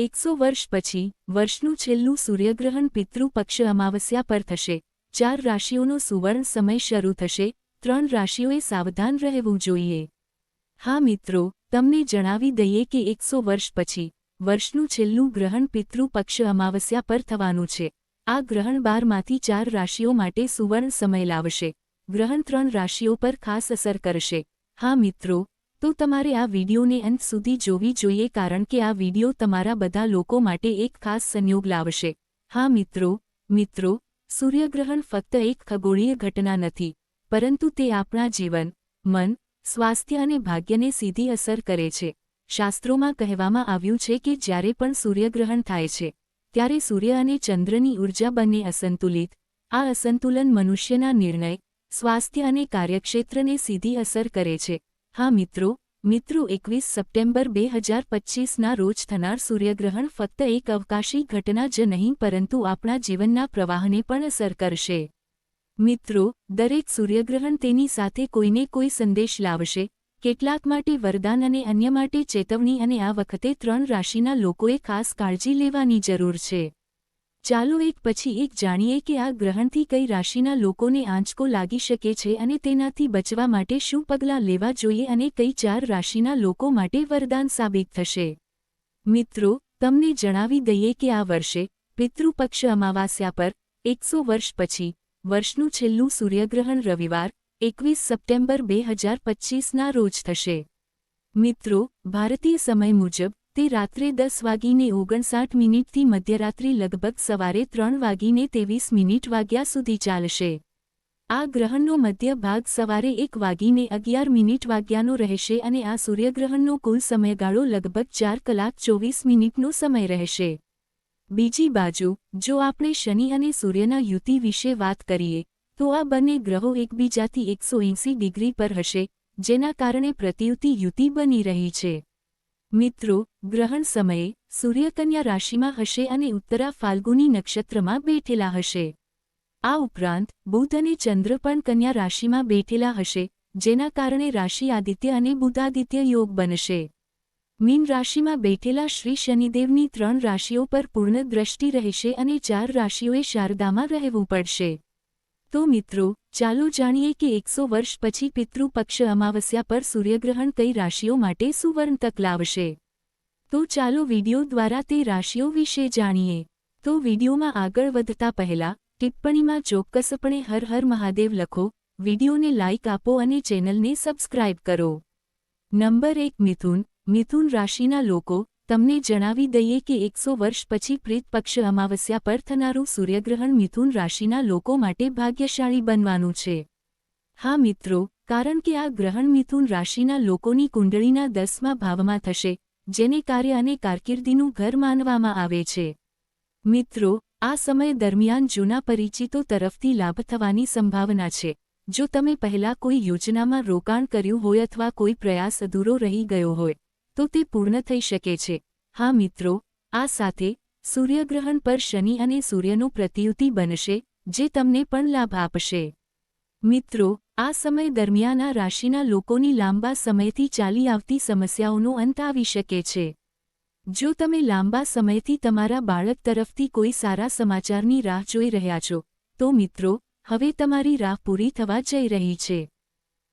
એકસો વર્ષ પછી, વર્ષનું છેલ્લું સૂર્યગ્રહણ પિતૃપક્ષ અમાવસ્યા પર થશે. ચાર રાશિઓનો સુવર્ણ સમય શરૂ થશે. ત્રણ રાશિઓએ સાવધાન રહેવું જોઈએ. હા મિત્રો, તમને જણાવી દઈએ કે એકસો વર્ષ પછી, વર્ષનું છેલ્લું ગ્રહણ પિતૃ પક્ષ અમાવસ્યા પર થવાનું છે. આ ગ્રહણ બારમાંથી ચાર રાશિઓ માટે સુવર્ણ સમય લાવશે. ગ્રહણ ત્રણ રાશિઓ પર ખાસ અસર કરશે. હા મિત્રો તો તમારે આ વિડીયોને અંત સુધી જોવી જોઈએ કારણ કે આ વીડિયો તમારા બધા લોકો માટે એક ખાસ સંયોગ લાવશે. હા મિત્રો મિત્રો, સૂર્યગ્રહણ ફક્ત એક ખગોળીય ઘટના નથી, પરંતુ તે આપણા જીવન, મન, સ્વાસ્થ્ય અને ભાગ્યને સીધી અસર કરે છે. શાસ્ત્રોમાં કહેવામાં આવ્યું છે કે જ્યારે પણ સૂર્યગ્રહણ થાય છે, ત્યારે સૂર્ય અને ચંદ્રની ઊર્જા બંને અસંતુલિત, આ અસંતુલન મનુષ્યના નિર્ણય, સ્વાસ્થ્ય અને કાર્યક્ષેત્રને સીધી અસર કરે છે. હા મિત્રો મિત્રો એકવીસ સપ્ટેમ્બર બે હજાર પચ્ચીસના રોજ થનાર સૂર્યગ્રહણ ફક્ત એક અવકાશી ઘટના જ નહીં પરંતુ આપણા જીવનના પ્રવાહને પણ અસર કરશે. મિત્રો, દરેક સૂર્યગ્રહણ તેની સાથે કોઈને કોઈ સંદેશ લાવશે, કેટલાક માટે વરદાન અને અન્ય માટે ચેતવણી અને આ વખતે ત્રણ રાશિના લોકોએ ખાસ કાળજી લેવાની જરૂર છે. ચાલો એક પછી એક જાણીએ કે આ ગ્રહણથી કઈ રાશિના લોકોને આંચકો લાગી શકે છે અને તેનાથી બચવા માટે શું પગલાં લેવા જોઈએ અને કઈ ચાર રાશિના લોકો માટે વરદાન સાબિત થશે. મિત્રો, તમને જણાવી દઈએ કે આ વર્ષે પિતૃપક્ષ અમાવાસ્યા પર એકસો વર્ષ પછી, વર્ષનું છેલ્લું સૂર્યગ્રહણ રવિવાર, એકવીસ સપ્ટેમ્બર બે હજાર પચ્ચીસના રોજ થશે. મિત્રો, ભારતીય સમય મુજબ તે રાત્રે દસ વાગીને ઓગણસાઠ મિનિટથી મધ્યરાત્રિ લગભગ સવારે ત્રણ વાગીને ત્રેવીસ મિનિટ વાગ્યા સુધી ચાલશે. આ ગ્રહણનો મધ્ય ભાગ સવારે એક વાગીને અગિયાર મિનિટ વાગ્યાનો રહેશે અને આ સૂર્યગ્રહણનો કુલ સમયગાળો લગભગ ચાર કલાક ચોવીસ મિનિટનો સમય રહેશે. બીજી બાજુ, જો આપણે શનિ અને સૂર્યના યુતિ વિશે વાત કરીએ, તો આ બંને ગ્રહો એકબીજાથી એકસો ડિગ્રી પર હશે, જેના કારણે પ્રતિયુતિ યુતિ બની રહી છે. મિત્રો, ગ્રહણ સમયે સૂર્યકન્યા રાશિમાં હશે અને ઉત્તરા ફાલ્ગુની નક્ષત્રમાં બેઠેલા હશે. આ ઉપરાંત, બુધ અને ચંદ્ર પણ કન્યા રાશિમાં બેઠેલા હશે, જેના કારણે રાશિ આદિત્ય અને બુધાદિત્ય યોગ બનશે. મીન રાશિમાં બેઠેલા શ્રી શનિદેવની ત્રણ રાશિઓ પર પૂર્ણ દ્રષ્ટિ રહેશે અને ચાર રાશિઓએ શારદામાં રહેવું પડશે. તો મિત્રો ચાલો જાણીએ કે એકસો વર્ષ પછી પિતૃપક્ષ અમાવસ્યા પર સૂર્યગ્રહણ કઈ રાશિઓ માટે સુવર્ણ તક લાવશે? તો ચાલો વિડિયો દ્વારા તે રાશિઓ વિશે જાણીએ. તો વિડિયોમાં આગળ વધતા પહેલા, ટિપ્પણીમાં ચોક્કસપણે હર હર મહાદેવ લખો, વિડિયોને લાઇક આપો અને ચેનલને સબસ્ક્રાઇબ કરો. નંબર એક, મિથુન. મિથુન રાશિના લોકો તમને જણાવી દઈએ કે એકસો વર્ષ પછી પ્રીત પક્ષ અમાવસ્યા પર થનારું સૂર્યગ્રહણ મિથુન રાશિના લોકો માટે ભાગ્યશાળી બનવાનું છે. હા મિત્રો, કારણ કે આ ગ્રહણ મિથુન રાશિના લોકોની કુંડળીના દસમા ભાવમાં થશે, જેને કાર્ય અને કારકિર્દીનું ઘર માનવામાં આવે છે. મિત્રો, આ સમય દરમિયાન જૂના પરિચિતો તરફથી લાભ થવાની સંભાવના છે. જો તમે પહેલા કોઈ યોજનામાં રોકાણ કર્યું હોય અથવા કોઈ પ્રયાસ અધૂરો રહી ગયો હોય તો તે પૂર્ણ થઈ શકે છે. હા મિત્રો, આ સાથે સૂર્યગ્રહણ પર શનિ અને સૂર્યનું પ્રતિયુતિ બનશે, જે તમને પણ લાભ આપશે. મિત્રો, આ સમય દરમિયાન આ રાશિના લોકોની લાંબા સમયથી ચાલી આવતી સમસ્યાઓનો અંત આવી શકે છે. જો તમે લાંબા સમયથી તમારા બાળક તરફથી કોઈ સારા સમાચારની રાહ જોઈ રહ્યા છો, તો મિત્રો, હવે તમારી રાહ પૂરી થવા જઈ રહી છે.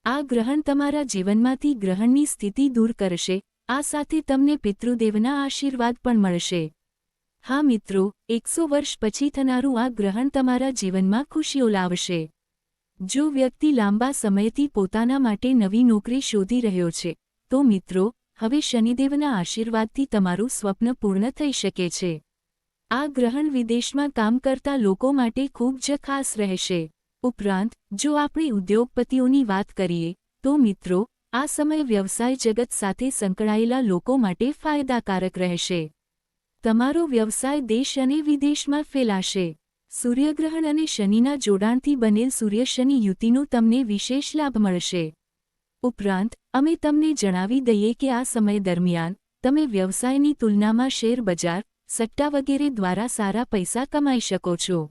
આ ગ્રહણ તમારા જીવનમાંથી ગ્રહણની સ્થિતિ દૂર કરશે આ સાથે તમને પિતૃદેવના આશીર્વાદ પણ મળશે. હા મિત્રો, એકસો વર્ષ પછી થનારું આ ગ્રહણ તમારા જીવનમાં ખુશીઓ લાવશે. જો વ્યક્તિ લાંબા સમયથી પોતાના માટે નવી નોકરી શોધી રહ્યો છે, તો મિત્રો, હવે શનિદેવના આશીર્વાદથી તમારું સ્વપ્ન પૂર્ણ થઈ શકે છે. આ ગ્રહણ વિદેશમાં કામ કરતા લોકો માટે ખૂબ જ ખાસ રહેશે. ઉપરાંત, જો આપણે ઉદ્યોગપતિઓની વાત કરીએ, તો મિત્રો આ સમય વ્યવસાય જગત સાથે સંકળાયેલા લોકો માટે ફાયદાકારક રહેશે. તમારો વ્યવસાય દેશ અને વિદેશમાં ફેલાશે. સૂર્યગ્રહણ અને શનિના જોડાણથી બનેલ સૂર્ય શનિ યુતિનો તમને વિશેષ લાભ મળશે. ઉપરાંત, અમે તમને જણાવી દઈએ કે આ સમય દરમિયાન, તમે વ્યવસાયની તુલનામાં શેરબજાર સટ્ટા વગેરે દ્વારા સારા પૈસા કમાઈ શકો છો.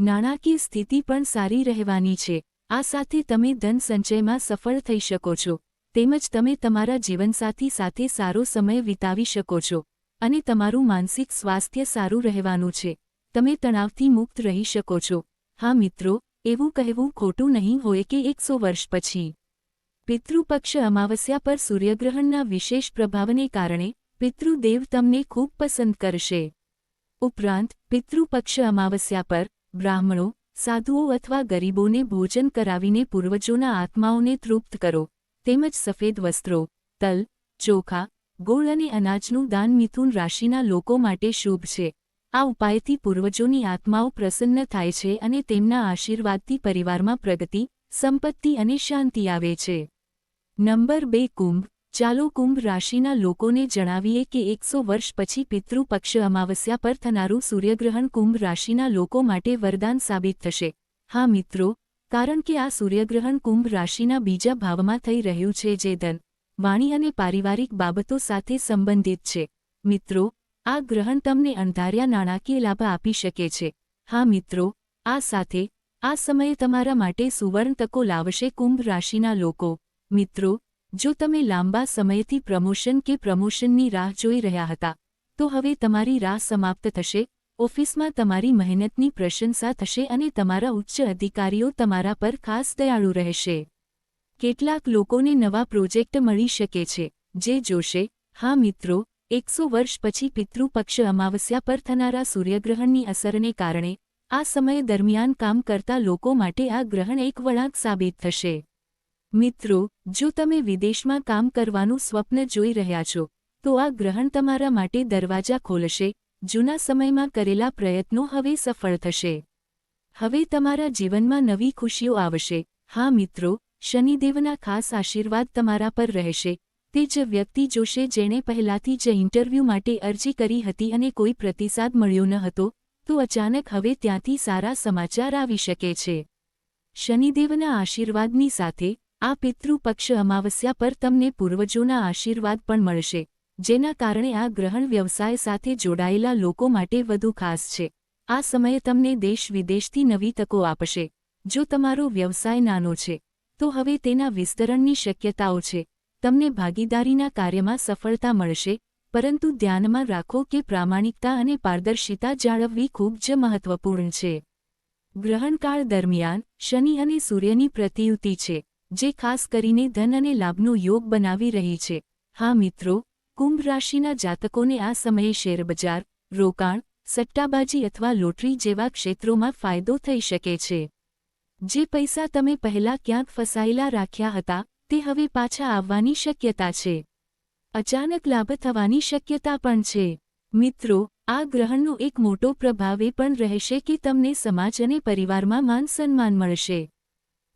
નાણાકીય સ્થિતિ પણ સારી રહેવાની છે. આ સાથે તમે ધન સંચયમાં સફળ થઈ શકો છો. તેમજ તમે તમારા જીવનસાથી સાથે સારો સમય વિતાવી શકો છો. અને તમારું માનસિક સ્વાસ્થ્ય સારું રહેવાનું છે. તમે તણાવથી મુક્ત રહી શકો છો. હા મિત્રો, એવું કહેવું ખોટું નહીં હોય કે એકસો વર્ષ પછી. પિતૃપક્ષ અમાવસ્યા પર સૂર્યગ્રહણના વિશેષ પ્રભાવને કારણે પિતૃદેવ તમને ખૂબ પસંદ કરશે. ઉપરાંત, પિતૃપક્ષ અમાવસ્યા પર બ્રાહ્મણો સાધુઓ અથવા ગરીબોને ભોજન કરાવીને પૂર્વજોના આત્માઓને તૃપ્ત કરો, તેમજ સફેદ વસ્ત્રો, તલ, ચોખા, ગોળ અને અનાજનું દાન મિથુન રાશિના લોકો માટે શુભ છે. આ ઉપાયથી પૂર્વજોની આત્માઓ પ્રસન્ન થાય છે અને તેમના આશીર્વાદથી પરિવારમાં પ્રગતિ, સંપત્તિ અને શાંતિ આવે છે. નંબર બે, કુંભ. ચાલો કુંભ રાશિના લોકોને જણાવીએ કે એકસો વર્ષ પછી પિતૃપક્ષ અમાવસ્યા પર થનારું સૂર્યગ્રહણ કુંભ રાશિના લોકો માટે વરદાન સાબિત થશે. હા મિત્રો, કારણ કે આ સૂર્યગ્રહણ કુંભ રાશિના બીજા ભાવમાં થઈ રહ્યું છે જે ધન, વાણી અને પારિવારિક બાબતો સાથે સંબંધિત છે. મિત્રો, આ ગ્રહણ તમને અણધાર્યા નાણાકીય લાભ આપી શકે છે. હા મિત્રો, આ સાથે, આ સમયે તમારા માટે સુવર્ણ તકો લાવશે કુંભ રાશિના લોકો. મિત્રો જો તમે લાંબા સમયથી પ્રમોશન કે પ્રમોશનની રાહ જોઈ રહ્યા હતા, તો હવે તમારી રાહ સમાપ્ત થશે, ઓફિસમાં તમારી મહેનતની પ્રશંસા થશે અને તમારા ઉચ્ચ અધિકારીઓ તમારા પર ખાસ દયાળુ રહેશે. કેટલાક લોકોને નવા પ્રોજેક્ટ મળી શકે છે, જે જોશે, હા મિત્રો, એકસો વર્ષ પછી પિતૃપક્ષ અમાવસ્યા પર થનારા સૂર્યગ્રહણની અસરને કારણે, આ સમય દરમિયાન કામ કરતા લોકો માટે આ ગ્રહણ એક વળાંક સાબિત થશે. મિત્રો, જો તમે વિદેશમાં કામ કરવાનું સ્વપ્ન જોઈ રહ્યા છો, તો આ ગ્રહણ તમારા માટે દરવાજા ખોલશે, જૂના સમયમાં કરેલા પ્રયત્નો હવે સફળ થશે. હવે તમારા જીવનમાં નવી ખુશીઓ આવશે. હા મિત્રો, શનિદેવના ખાસ આશીર્વાદ તમારા પર રહેશે. તે જ વ્યક્તિ જોશે જેણે પહેલાથી જ ઇન્ટરવ્યૂ માટે અરજી કરી હતી અને કોઈ પ્રતિસાદ મળ્યો ન હતો, તો અચાનક હવે ત્યાંથી સારા સમાચાર આવી શકે છે. શનિદેવના આશીર્વાદની સાથે આ પિતૃપક્ષ અમાવસ્યા પર તમને પૂર્વજોના આશીર્વાદ પણ મળશે, જેના કારણે આ ગ્રહણ વ્યવસાય સાથે જોડાયેલા લોકો માટે વધુ ખાસ છે. આ સમયે તમને દેશ વિદેશથી નવી તકો આપશે. જો તમારો વ્યવસાય નાનો છે, તો હવે તેના વિસ્તરણની શક્યતાઓ છે. તમને ભાગીદારીના કાર્યમાં સફળતા મળશે, પરંતુ ધ્યાનમાં રાખો કે પ્રામાણિકતા અને પારદર્શિતા જાળવવી ખૂબ જ મહત્વપૂર્ણ છે. ગ્રહણકાળ દરમિયાન શનિ અને સૂર્યની પ્રતિયુતિ છે. જે ખાસ કરીને ધન અને લાભનો યોગ બનાવી રહી છે. હા મિત્રો, કુંભ રાશિના જાતકોને આ સમયે શેરબજાર, રોકાણ, સટ્ટાબાજી અથવા લોટરી જેવા ક્ષેત્રોમાં ફાયદો થઈ શકે છે. જે પૈસા તમે પહેલા ક્યાંક ફસાયેલા રાખ્યા હતા, તે હવે પાછા આવવાની શક્યતા છે. અચાનક લાભ થવાની શક્યતા પણ છે. મિત્રો, આ ગ્રહણનો એક મોટો પ્રભાવ એ પણ રહેશે કે તમને સમાજ અને પરિવારમાં માન સન્માન મળશે.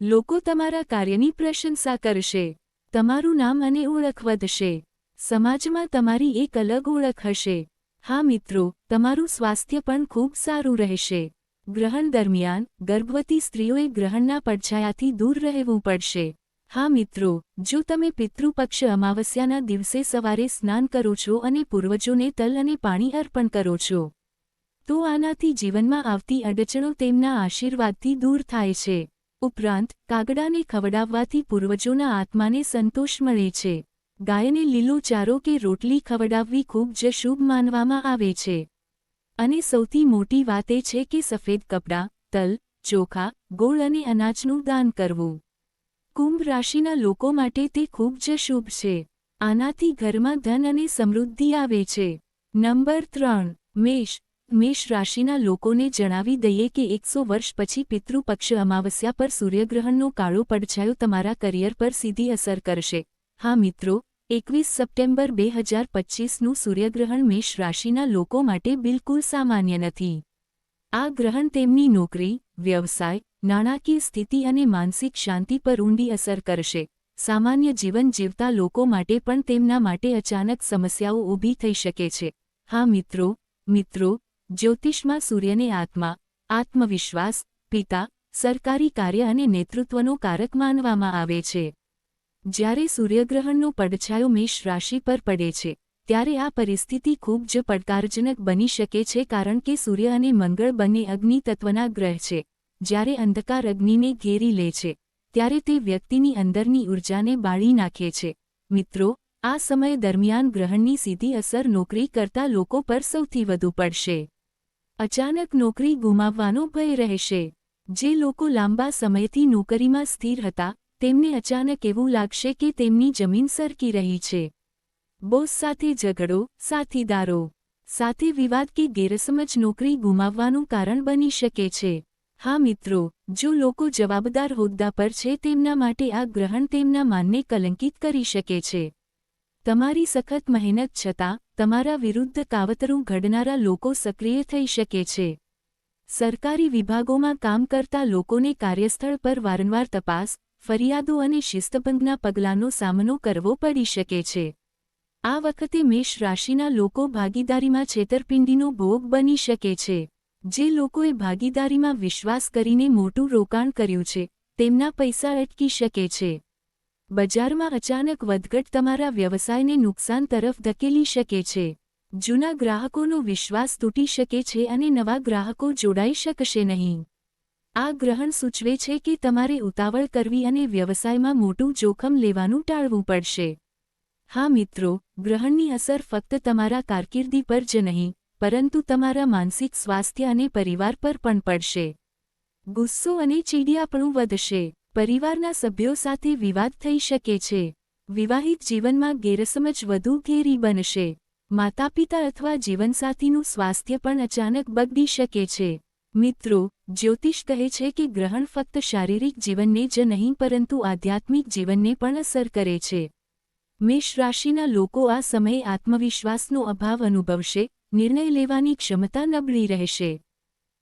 લોકો તમારા કાર્યની પ્રશંસા કરશે, તમારું નામ અને ઓળખ વધશે, સમાજમાં તમારી એક અલગ ઓળખ હશે. હા મિત્રો, તમારું સ્વાસ્થ્ય પણ ખૂબ સારું રહેશે. ગ્રહણ દરમિયાન ગર્ભવતી સ્ત્રીઓએ ગ્રહણના પડછાયાથી દૂર રહેવું પડશે. હા મિત્રો, જો તમે પિતૃપક્ષ અમાવસ્યાના દિવસે સવારે સ્નાન કરો છો અને પૂર્વજોને તલ અને પાણી અર્પણ કરો છો, તો આનાથી જીવનમાં આવતી અડચણો તેમના આશીર્વાદથી દૂર થાય છે. ઉપરાંત, કાગડાને ખવડાવવાથી પૂર્વજોના આત્માને સંતોષ મળે છે. ગાયને લીલો ચારો કે રોટલી ખવડાવવી ખૂબ જ શુભ માનવામાં આવે છે. અને સૌથી મોટી વાત એ છે કે સફેદ કપડાં, તલ, ચોખા, ગોળ અને અનાજનું દાન કરવું. કુંભ રાશિના લોકો માટે તે ખૂબ જ શુભ છે. આનાથી ઘરમાં ધન અને સમૃદ્ધિ આવે છે. નંબર ત્રણ, મેષ. મેષ રાશિના લોકોને જણાવી દઈએ કે એકસો વર્ષ પછી પિતૃપક્ષ અમાવસ્યા પર સૂર્યગ્રહણનો કાળો પડછાયો તમારા કરિયર પર સીધી અસર કરશે. હા મિત્રો, એકવીસ સપ્ટેમ્બર બે હજાર પચ્ચીસનું સૂર્યગ્રહણ મેષ રાશિના લોકો માટે બિલકુલ સામાન્ય નથી. આ ગ્રહણ તેમની નોકરી, વ્યવસાય, નાણાકીય સ્થિતિ અને માનસિક શાંતિ પર ઊંડી અસર કરશે. સામાન્ય જીવન જીવતા લોકો માટે પણ તેમના માટે અચાનક સમસ્યાઓ ઊભી થઈ શકે છે. હા મિત્રો મિત્રો જ્યોતિષમાં સૂર્યને આત્મા, આત્મવિશ્વાસ, પિતા, સરકારી કાર્ય અને નેતૃત્વનો કારક માનવામાં આવે છે. જ્યારે સૂર્યગ્રહણનો પડછાયો મેષ રાશિ પર પડે છે, ત્યારે આ પરિસ્થિતિ ખૂબ જ પડકારજનક બની શકે છે કારણ કે સૂર્ય અને મંગળ બંને અગ્નિ તત્વના ગ્રહ છે. જ્યારે અંધકાર અગ્નિને ઘેરી લે છે, ત્યારે તે વ્યક્તિની અંદરની ઊર્જાને બાળી નાખે છે. મિત્રો, આ સમય દરમિયાન ગ્રહણની સીધી અસર નોકરી કરતા લોકો પર સૌથી વધુ પડશે. અચાનક નોકરી ગુમાવવાનો ભય રહેશે. જે લોકો લાંબા સમયથી નોકરીમાં સ્થિર હતા, તેમને અચાનક એવું લાગશે કે તેમની જમીન સરકી રહી છે. બોસ સાથે ઝઘડો, સાથીદારો, સાથે વિવાદ કે ગેરસમજ નોકરી ગુમાવવાનું કારણ બની શકે છે. હા મિત્રો, જો લોકો જવાબદાર હોદ્દા પર છે તેમના માટે આ ગ્રહણ તેમના માનને કલંકિત કરી શકે છે. તમારી સખત મહેનત છતાં તમારા વિરુદ્ધ કાવતરું ઘડનારા લોકો સક્રિય થઈ શકે છે. સરકારી વિભાગોમાં કામ કરતા લોકોને કાર્યસ્થળ પર વારંવાર તપાસ, ફરિયાદો અને શિસ્તભંગના પગલાંનો સામનો કરવો પડી શકે છે. આ વખતે મેષ રાશિના લોકો ભાગીદારીમાં છેતરપિંડીનો ભોગ બની શકે છે. જે લોકોએ ભાગીદારીમાં વિશ્વાસ કરીને મોટું રોકાણ કર્યું છે, તેમના પૈસા અટકી શકે છે. બજારમાં અચાનક વધઘટ તમારા વ્યવસાયને નુકસાન તરફ ધકેલી શકે છે. જૂના ગ્રાહકોનો વિશ્વાસ તૂટી શકે છે અને નવા ગ્રાહકો જોડાઈ શકશે નહીં. આ ગ્રહણ સૂચવે છે કે તમારે ઉતાવળ કરવી અને વ્યવસાયમાં મોટું જોખમ લેવાનું ટાળવું પડશે. હા મિત્રો, ગ્રહણની અસર ફક્ત તમારા કારકિર્દી પર જ નહીં, પરંતુ તમારા માનસિક સ્વાસ્થ્ય અને પરિવાર પર પણ પડશે. ગુસ્સો અને ચીડિયાપણું વધશે. પરિવારના સભ્યો સાથે વિવાદ થઈ શકે છે. વિવાહિત જીવનમાં ગેરસમજ વધુ ઘેરી બનશે. માતાપિતા અથવા જીવનસાથીનું સ્વાસ્થ્ય પણ અચાનક બગડી શકે છે. મિત્રો, જ્યોતિષ કહે છે કે ગ્રહણ ફક્ત શારીરિક જીવનને જ નહીં, પરંતુ આધ્યાત્મિક જીવનને પણ અસર કરે છે. મેષ રાશિના લોકો આ સમયે આત્મવિશ્વાસનો અભાવ અનુભવશે, નિર્ણય લેવાની ક્ષમતા નબળી રહેશે.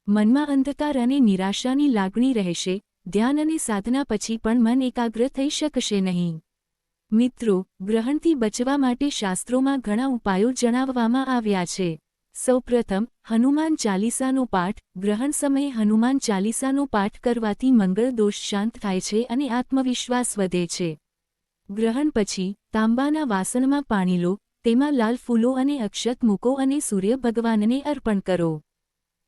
મનમાં અંધકાર અને નિરાશાની લાગણી રહેશે ધ્યાન અને સાધના પછી પણ મન એકાગ્ર થઈ શકશે નહીં. મિત્રો, ગ્રહણથી બચવા માટે શાસ્ત્રોમાં ઘણા ઉપાયો જણાવવામાં આવ્યા છે. સૌપ્રથમ, હનુમાન ચાલીસાનો પાઠ, ગ્રહણ સમયે હનુમાન ચાલીસાનો પાઠ કરવાથી મંગળ દોષ શાંત થાય છે અને આત્મવિશ્વાસ વધે છે. ગ્રહણ પછી, તાંબાના વાસણમાં પાણી લો, તેમાં લાલ ફૂલો અને અક્ષત મૂકો અને સૂર્ય ભગવાનને અર્પણ કરો.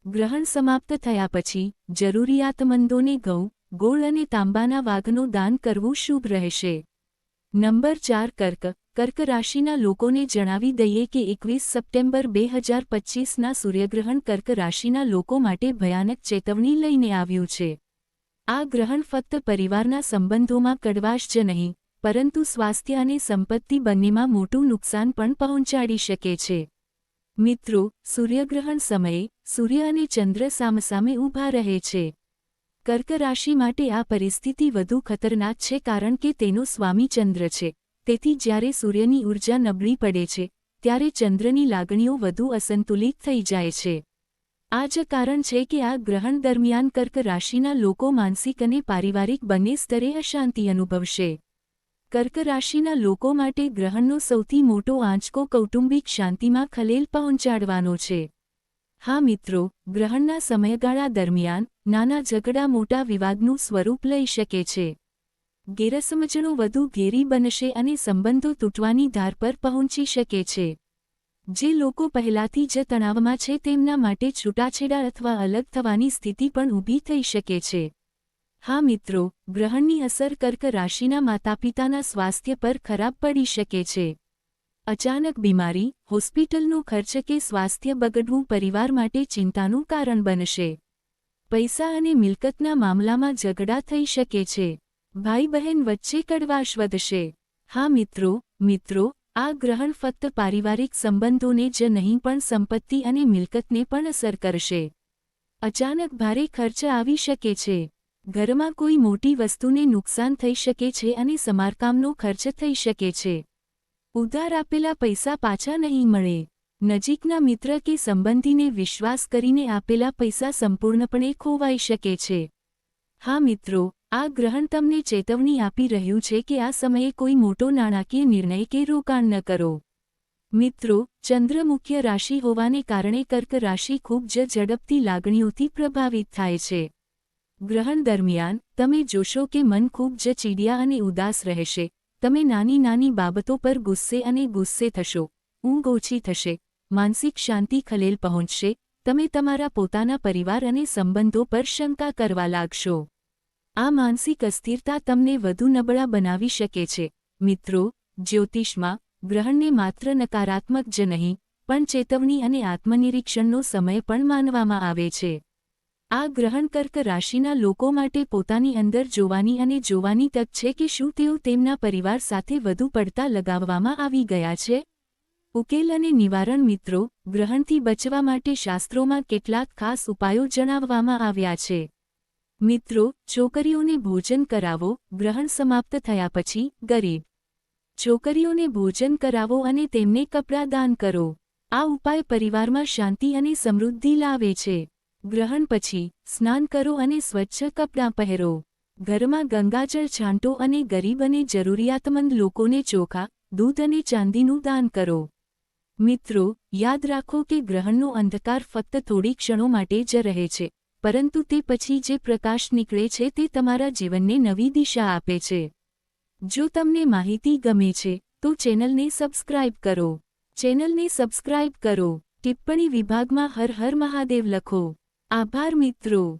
ગ્રહણ સમાપ્ત થયા પછી, જરૂરિયાતમંદોને ઘઉં ગોળ અને તાંબાના વાઘનું દાન કરવું શુભ રહેશે. નંબર ચાર, કર્ક. કર્ક રાશિના લોકોને જણાવી દઈએ કે એકવીસ સપ્ટેમ્બર બે હજાર પચ્ચીસના સૂર્યગ્રહણ કર્ક રાશિના લોકો માટે ભયાનક ચેતવણી લઈને આવ્યું છે. આ ગ્રહણ ફક્ત પરિવારના સંબંધોમાં કડવાશ જ નહીં, પરંતુ સ્વાસ્થ્ય અને સંપત્તિ બંનેમાં મોટું નુકસાન પણ પહોંચાડી શકે છે. મિત્રો, સૂર્યગ્રહણ સમયે સૂર્ય અને ચંદ્ર સામસામે ઊભા રહે છે. કર્ક રાશિ માટે આ પરિસ્થિતિ વધુ ખતરનાક છે કારણ કે તેનો સ્વામી ચંદ્ર છે. તેથી જ્યારે સૂર્યની ઊર્જા નબળી પડે છે, ત્યારે ચંદ્રની લાગણીઓ વધુ અસંતુલિત થઈ જાય છે. આ જ કારણ છે કે આ ગ્રહણ દરમિયાન કર્ક રાશિના લોકો માનસિક અને પારિવારિક બંને સ્તરે અશાંતિ અનુભવશે. કર્ક રાશિના લોકો માટે ગ્રહણનો સૌથી મોટો આંચકો કૌટુંબિક શાંતિમાં ખલેલ પહોંચાડવાનો છે. હા મિત્રો, ગ્રહણના સમયગાળા દરમિયાન નાના ઝઘડા મોટા વિવાદનું સ્વરૂપ લઈ શકે છે. ગેરસમજણો વધુ ઘેરી બનશે અને સંબંધો તૂટવાની ધાર પર પહોંચી શકે છે. જે લોકો પહેલાથી જ તણાવમાં છે તેમના માટે છૂટાછેડા અથવા અલગ થવાની સ્થિતિ પણ ઊભી થઈ શકે છે. હા મિત્રો, ગ્રહણની અસર કર્ક રાશિના માતાપિતાના સ્વાસ્થ્ય પર ખરાબ પડી શકે છે. અચાનક બીમારી, હોસ્પિટલનો ખર્ચ કે સ્વાસ્થ્ય બગડવું પરિવાર માટે ચિંતાનું કારણ બનશે. પૈસા અને મિલકતના મામલામાં ઝઘડા થઈ શકે છે. ભાઈ બહેન વચ્ચે કડવાશ વધશે. હા મિત્રો મિત્રો, આ ગ્રહણ ફક્ત પારિવારિક સંબંધોને જ નહીં પણ સંપત્તિ અને મિલકતને પણ અસર કરશે. અચાનક ભારે ખર્ચ આવી શકે છે. ઘરમાં કોઈ મોટી વસ્તુને નુકસાન થઈ શકે છે અને સમારકામનો ખર્ચ થઈ શકે છે. ઉધાર આપેલા પૈસા પાછા નહીં મળે. નજીકના મિત્ર કે સંબંધીને વિશ્વાસ કરીને આપેલા પૈસા સંપૂર્ણપણે ખોવાઈ શકે છે. હા મિત્રો, આ ગ્રહણ તમને ચેતવણી આપી રહ્યું છે કે આ સમયે કોઈ મોટો નાણાકીય નિર્ણય કે રોકાણ ન કરો. મિત્રો, ચંદ્ર મુખ્ય રાશિ હોવાને કારણે કર્ક રાશિ ખૂબ જ ઝડપથી લાગણીઓથી પ્રભાવિત થાય છે. ગ્રહણ દરમિયાન, તમે જોશો કે મન ખૂબ જ ચીડિયા અને ઉદાસ રહેશે. તમે નાની નાની બાબતો પર ગુસ્સે અને ગુસ્સે થશો. ઊંઘ ઓછી થશે. માનસિક શાંતિ ખલેલ પહોંચશે. તમે તમારા પોતાના પરિવાર અને સંબંધો પર શંકા કરવા લાગશો. આ માનસિક અસ્થિરતા તમને વધુ નબળા બનાવી શકે છે. મિત્રો, જ્યોતિષમાં ગ્રહણને માત્ર નકારાત્મક જ નહીં, પણ ચેતવણી અને આત્મનિરીક્ષણનો સમય પણ માનવામાં આવે છે. આ ગ્રહણ કર્ક રાશિના લોકો માટે પોતાની અંદર જોવાની અને જોવાની તક છે કે શું તેઓ તેમના પરિવાર સાથે વધુ પડતા લગાવવામાં આવી ગયા છે? ઉકેલ અને નિવારણ મિત્રો, ગ્રહણથી બચવા માટે શાસ્ત્રોમાં કેટલાક ખાસ ઉપાયો જણાવવામાં આવ્યા છે. મિત્રો, છોકરીઓને ભોજન કરાવો, ગ્રહણ સમાપ્ત થયા પછી, ગરીબ. છોકરીઓને ભોજન કરાવો અને તેમને કપડાં દાન કરો. આ ઉપાય પરિવારમાં શાંતિ અને સમૃદ્ધિ લાવે છે. ગ્રહણ પછી સ્નાન કરો અને સ્વચ્છ કપડાં પહેરો. ઘરમાં ગંગાજળ છાંટો અને ગરીબ અને જરૂરિયાતમંદ લોકોને ચોખા, દૂધ અને ચાંદીનું દાન કરો. મિત્રો, યાદ રાખો કે ગ્રહણનો અંધકાર ફક્ત થોડી ક્ષણો માટે જ રહે છે, પરંતુ તે પછી જે પ્રકાશ નીકળે છે તે તમારા જીવનને નવી દિશા આપે છે. જો તમને માહિતી ગમે છે, તો ચેનલને સબસ્ક્રાઇબ કરો. ચેનલને સબસ્ક્રાઇબ કરો. ટિપ્પણી વિભાગમાં હર હર મહાદેવ લખો. આભાર મિત્રો.